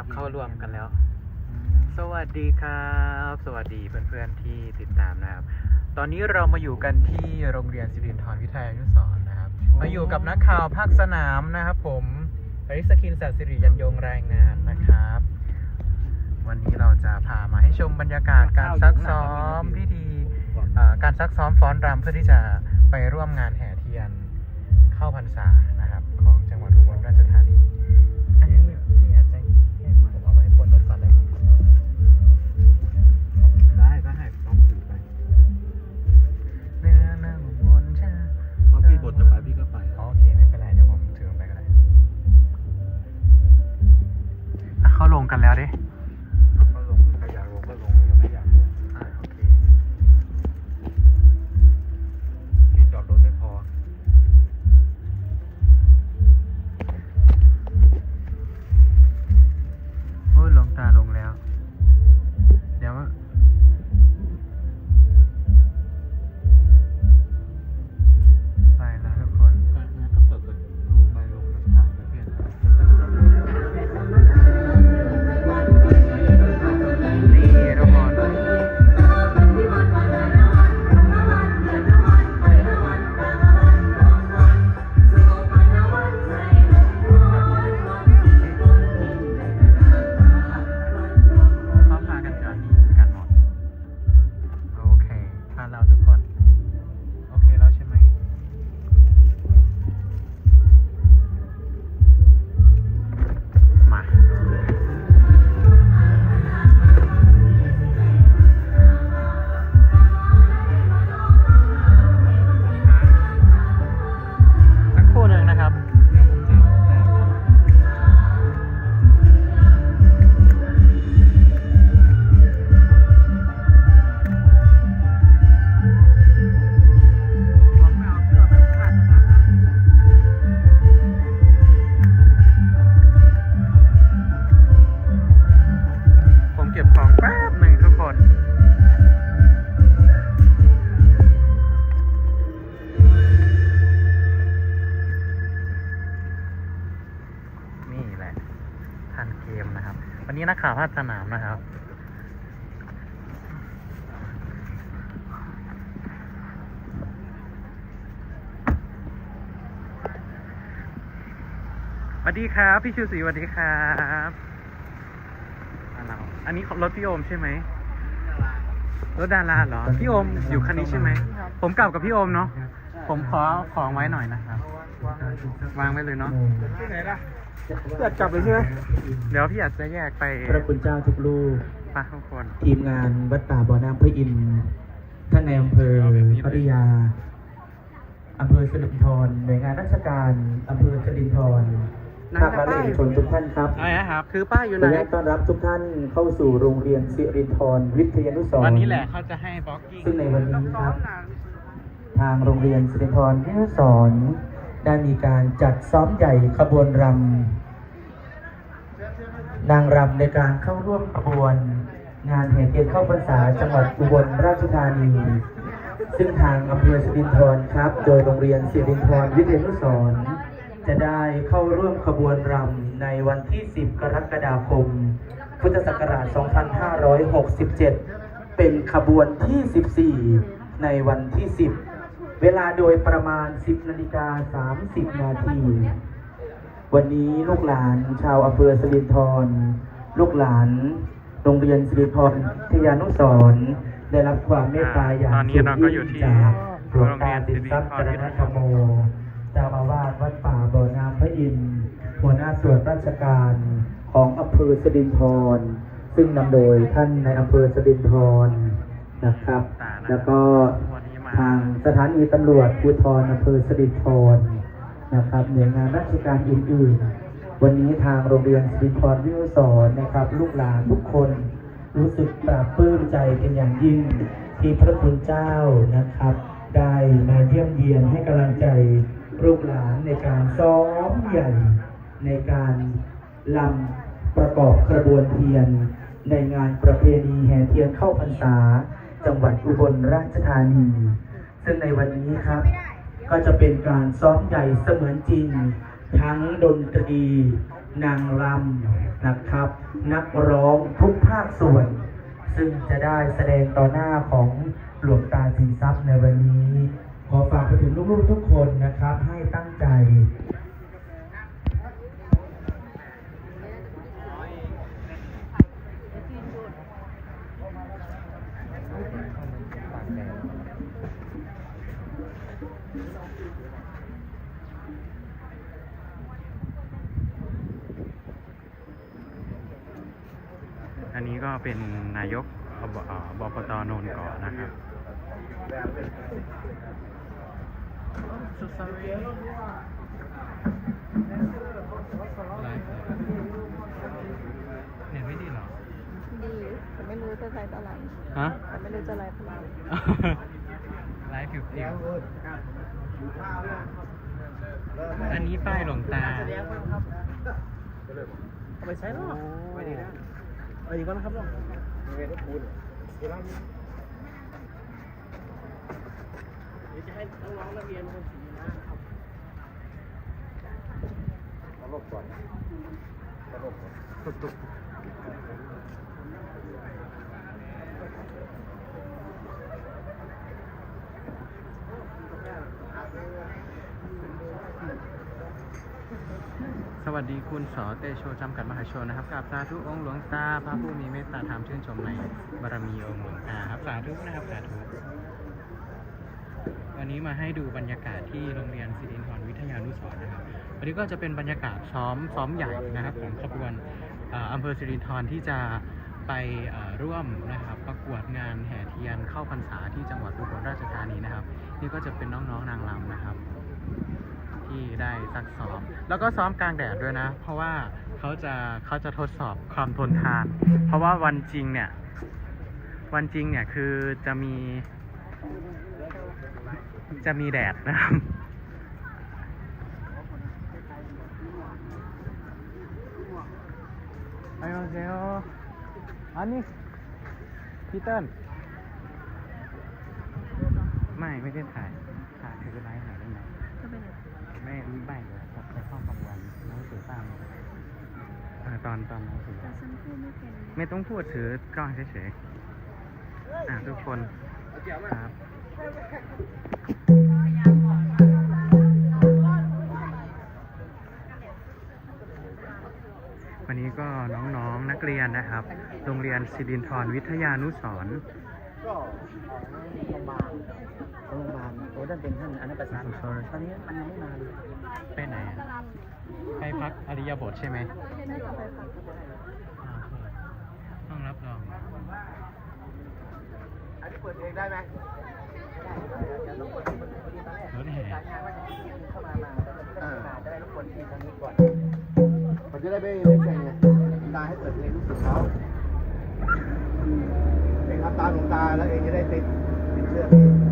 นะครับ เข้าร่วมกันแล้ว สวัสดีครับ สวัสดีเพื่อนๆที่ติดตามนะครับ ตอนนี้เรามาอยู่กันที่โรงเรียนสิรินทรวิทยานุสรณ์นะครับ มาอยู่กับนักข่าวภาคสนามนะครับ ผมอริสกินสัตย์สิริยันยงรายงานนะครับ วันนี้เราจะพามาให้ชมบรรยากาศการซักซ้อมพิธีเอ่อการซักซ้อมฟ้อนรำเพื่อที่จะไปร่วมงานแห่เทียนเข้าพรรษา เพราะพี่บทจะไปพี่ก็ไปโอเคไม่เป็นไรเดี๋ยวผมถือลงไปก็ได้อะเขาลงกันแล้วดิ ข่าวภาคสนามนะครับ สวัสดีครับ พี่ชูศรีสวัสดีครับอันนี้รถพี่โอมใช่ไหมรถดาราเหรอ พี่โอมอยู่คันนี้ใช่ไหม ผมกลับกับพี่โอมเนาะ ผมขอของไว้หน่อยนะครับ วางไว้เลยเนาะที่ไหนล่ะ อยากกลับเลยใช่ไหมเดี๋ยวพี่อาจจะแยกไปพระคุณเจ้าทุกลูกปะทุกคน ทีมงานวัดป่าบ่อน้ำพระอินทร์ท่านในอำเภอพัทยาอำเภอสิรินธรหน่วยงานราชการอำเภอสิรินธรภาครัฐและเอกชนทุกท่านครับอะไรนะครับคือป้ายอยู่ขไหอนอนุญาตต้อนรับทุกท่านเข้าสู่โรงเรียนสิรินธรวิทยานุสรณ์วันนี้แหละเขาจะให้บล็อกกิ้งซึ่งในวันนี้ครับ ทางโรงเรียนสิรินธรวิทยานุสรณ์ ได้มีการจัดซ้อมใหญ่ขบวนรำนางรำในการเข้าร่วมขบวน งานแห่เทียนเข้าพรรษาจังหวัดอุบลราชธานี ซึ่งทางอำเภอสิรินธรครับ โดยโรงเรียนสิรินธรวิทยานุสรจะได้เข้าร่วมขบวนรำในวันที่ 10 กรกฎาคม พุทธศักราช 2567 เป็นขบวนที่ 14 ในวันที่ 10 เวลาโดยประมาณ 10นาฬิกา30 นาที วันนี้ลูกหลานชาวอำเภอสิรินธรลูกหลานโรงเรียนสิรินธรวิทยานุสรณ์ได้รับความเมตตาอย่างตอนนี้เราก็อยู่ที่จากหลวงโรงเรีตายนติดทรัพย์สิจริรนณธรธรรมโมเจ้าอาวาสวัดป่าบ่อน้ำพระอินทร์หัวหน้าส่วนราชการของอำเภอสิรินธรซึ่งนำโดยท่านในอำเภอสิรินธรนะครับ แล้วก็วันนี้มา ทางสถานีตำรวจภูธรอำเภอสิรินธรนะครับหน่วยงานราชการอื่นๆ วันนี้ทางโรงเรียนสิรินธรวิทยาสอนนะครับ ลูกหลานทุกคน รู้สึกปลาบปลื้มใจเป็นอย่างยิ่งที่พระคุณเจ้านะครับ ได้มาเยี่ยมเยียนให้กำลังใจลูกหลานในการซ้อมใหญ่ในการลำประกอบกระบวนเทียน ในงานประเพณีแห่เทียนเข้าพรรษา จังหวัดอุบลราชธานี ซึ่งในวันนี้ครับ ก็จะเป็นการซ้อมใหญ่เสมือนจริง ทั้งดนตรี นางรำนะครับ นักร้องทุกภาคส่วน ซึ่งจะได้แสดงต่อหน้าของหลวงตาสินทรัพย์ในวันนี้ ขอฝากไปถึงลูกๆทุกคนนะครับ ให้ตั้งใจ อันนี้ก็เป็นนายกอบเอ่อบปตโนนเกาะนะครับ So sorry ไลฟ์เน็ตไม่ดีเหรอ ดีแต่ไม่รู้จะไลฟ์อะไรฮะแต่ไม่รู้จะไลฟ์อะไรไลฟ์ผิวผิวอันนี้ป้ายหลวงตาเอาไปใช้หรอไม่ดีนะ เอาอีกบ้างนะครับลุงยังไงก็คุณเวลาเดี๋ยวจะให้น้องๆนักเรียนเป็นคนสีนะครับตลบก่อนตลบก่อน วัสดีคุณสอเตโชจำกัดมหาชนนะครับกับสาธุองค์หลวงตาพระผู้มีเมตตาธรรมชื่นชมในบารมีองค์หลวงตาครับสาธุนะครับสาธุวันนี้มาให้ดูบรรยากาศที่โรงเรียนสิรินทรวิทยานุสรนะครับวันนี้ก็จะเป็นบรรยากาศซ้อมซ้อมใหญ่นะครับของขบวนอ่ออำเภอสิรินทรที่จะไปร่วมนะครับประกวดงานแห่เทียนเข้าพรรษาที่จังหวัดอุบลราชธานีนะครับ นี่ก็จะเป็นน้องๆนางรำนะครับ ที่ได้ซักซ้อม แล้วก็ซ้อมกลางแดดด้วยนะ เพราะว่าเขาจะเขาจะทดสอบความทนทาน เพราะว่าวันจริงเนี่ย วันจริงเนี่ยคือจะมี จะมีแดดนะครับไอ้โอเซโออันนี้พีเติ้ลไม่ไม่ได้ถ่ายถ่ายคือไลฟ์ถ่ายได้ไหม ก็เป็น ไม่ไม่เดี๋ยวผมไปห้องกลางวันหนังสือตามเอ่อตอนตอนหนังสือแต่ฉันพูดไม่เป็นไม่ต้องพูดถือกล้องเฉยๆอะทุกคนครับวันนี้ก็น้องๆนักเรียนนะครับ โรงเรียนสิรินทรวิทยานุสร ณ์ก็โรงพยาบาลโรงพยาบาลโอ้ท่านเป็นท่านอนันตสันตอนนี้มันยังไม่มาเลยไปไหนอะไปพักอริยบทใช่ไหมน่าจะไปพักอ่าโอเคห้องรับรองอันนี้เปิดเองได้ไหมรถแห่เข้ามามาจะได้รบกวนที่ทางนี้ก่อนมันจะได้ไม่ไม่แข่งไงตาให้เปิดเพลงลูกศิษย์เขาเอง ทำตามหลวงตาแล้วเองจะได้ติดติดเชื่อ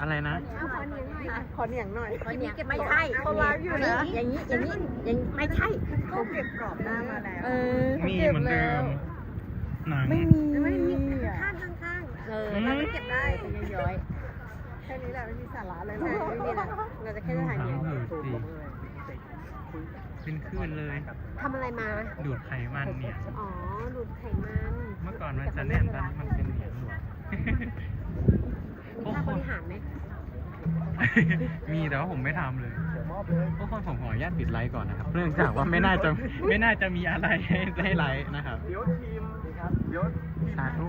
อะไรนะ ขอเหนียงหน่อยขอเหนียงไม่ใช่เขาไลฟ์อยู่นะอย่างนี้อย่างนี้อย่างนี้ไม่ใช่เขาเก็บกรอบหน้ามาแล้วเออมีเหมือนเดิมหนังไม่มีไม่มีอะข้างข้างข้างเอออืมเราก็เก็บได้เป็นย้อยแค่นี้แหละไม่มีสาระเลยๆใช่ไม่มีอะไรเราจะแค่ดูถ่ายถังเดียวหืดสิคุยเป็นคลื่นเลยทำอะไรมา ดูดไขมันเนี่ยอ๋อดูดไขมัน เมื่อก่อนมันจะแน่นตอนนี้มันเป็นเหนียงหลวมมี ค่าบริหารไหม มีแต่ว่าผมไม่ทำเลยทุกคนผมขออนุญาตปิดไลฟ์ก่อนนะครับเนื่องจากว่าไม่น่าจะไม่น่าจะมีอะไรให้ให้ไลฟ์นะครับ เดี๋ยวทีมครับเดี๋ยวสาธุ